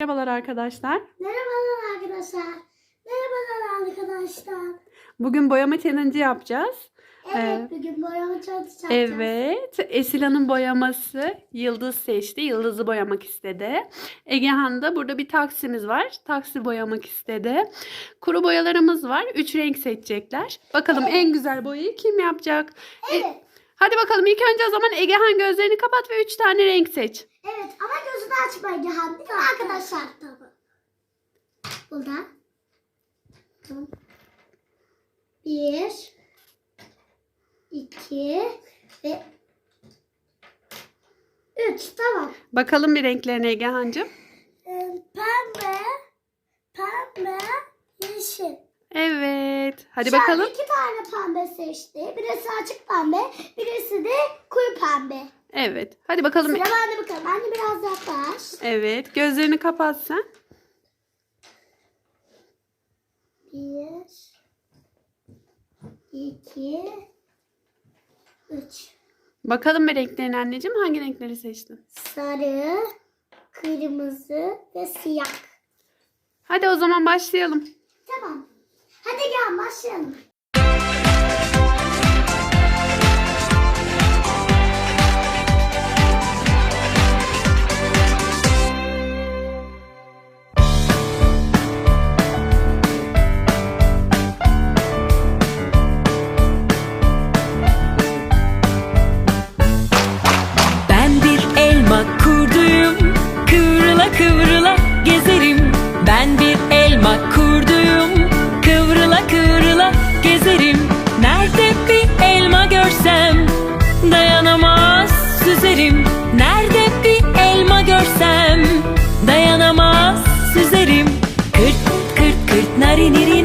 Merhabalar arkadaşlar. Merhabalar arkadaşlar. Merhabalar arkadaşlar. Bugün boyama challenge yapacağız. Evet bugün boyama çalışacağız. Evet. Esila'nın boyaması Yıldız seçti. Yıldız'ı boyamak istedi. Egehan da burada bir taksimiz var. Taksi boyamak istedi. Kuru boyalarımız var. Üç renk seçecekler. Bakalım en güzel boyayı kim yapacak? E, Evet. hadi bakalım ilk önce o zaman Egehan gözlerini kapat ve üç tane renk seç. Evet Değil mi arkadaşlar? Tamam. Burada. Tamam. Bir. iki ve üç. Tamam. Bakalım bir renklerine Egehan'cığım. Ee, Pembe. Pembe. Yeşil. Evet. Hadi Şu an bakalım. iki tane pembe seçti. Birisi açık pembe. Birisi de koyu pembe. Evet. Hadi bakalım. Sıra bende bakalım. Anne biraz yaklaş. Evet. Gözlerini kapat sen. Bir, iki, üç. Bakalım bir renklerine anneciğim. Hangi renkleri seçtin? Sarı, kırmızı ve siyah. Hadi o zaman başlayalım. Tamam. Hadi gel başlayalım. Süzerim Kırt kırt kırt narinirinom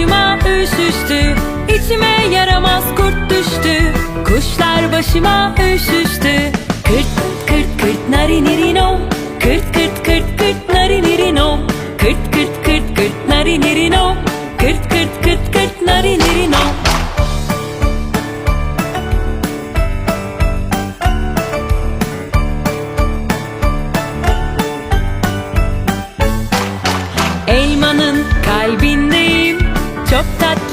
başıma üşüştü İçime yaramaz kurt düştü. Kuşlar başıma üşüştü Kırt kırt kırt narinirinom Kırt kırt kırt kırt narinirinom Çok tatlı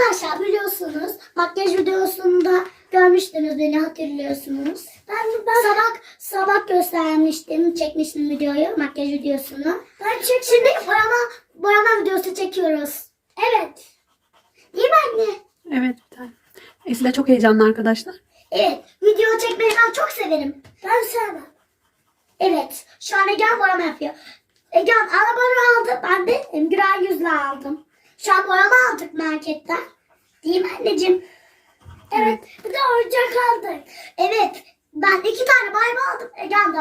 Arkadaşlar biliyorsunuz makyaj videosunda görmüştünüz beni hatırlıyorsunuz. Ben, ben sabah sabah göstermiştim, çekmiştim videoyu, makyaj videosunu. Ben çek Şimdi boyama boyama videosu çekiyoruz. Evet. Değil mi anne? Evet bir tane. Esila çok heyecanlı arkadaşlar. Evet. Video çekmeyi ben çok severim. Ben sevmem. Evet. Şu an Egen boyama yapıyor. Egen arabanı aldı. Ben de Güray yüzle aldım. Boyama aldık marketten. Değil mi anneciğim? Evet. Bir de oyuncak aldık. Evet. Ben iki tane boyama aldım. Egen de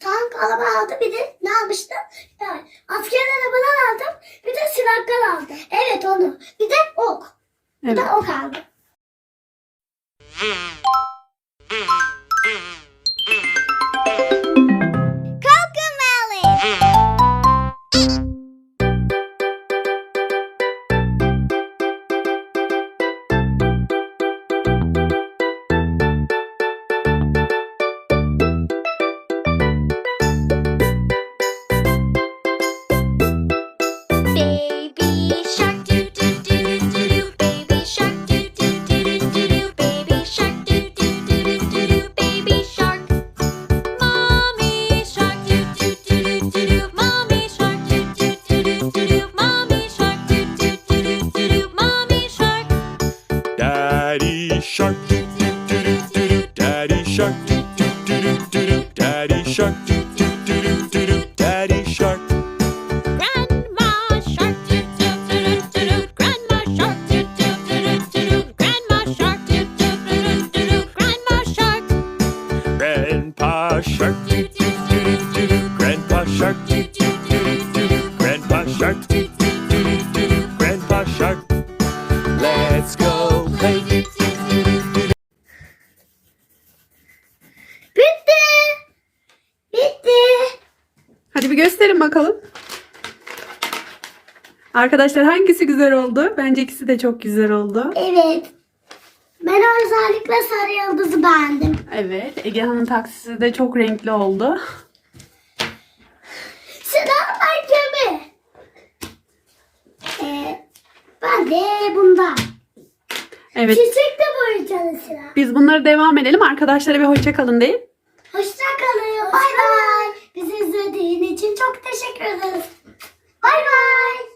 tank araba aldı. Bir de ne almıştım? Evet. Asker arabalar aldım. Bir de silahlar aldım. Evet onu. Bir de ok. Bir Evet. de ok aldım. Bakalım. Arkadaşlar hangisi güzel oldu? Bence ikisi de çok güzel oldu. Evet. Ben özellikle sarı yıldızı beğendim. Evet, Egehan'ın taksisi de çok renkli oldu. Sıra mi? Ee, ben de bundan. Evet, Çiçek de boyayacağız biz bunları devam edelim. Arkadaşlara bir hoşça kalın deyin. çok teşekkür ederiz. Bay bay.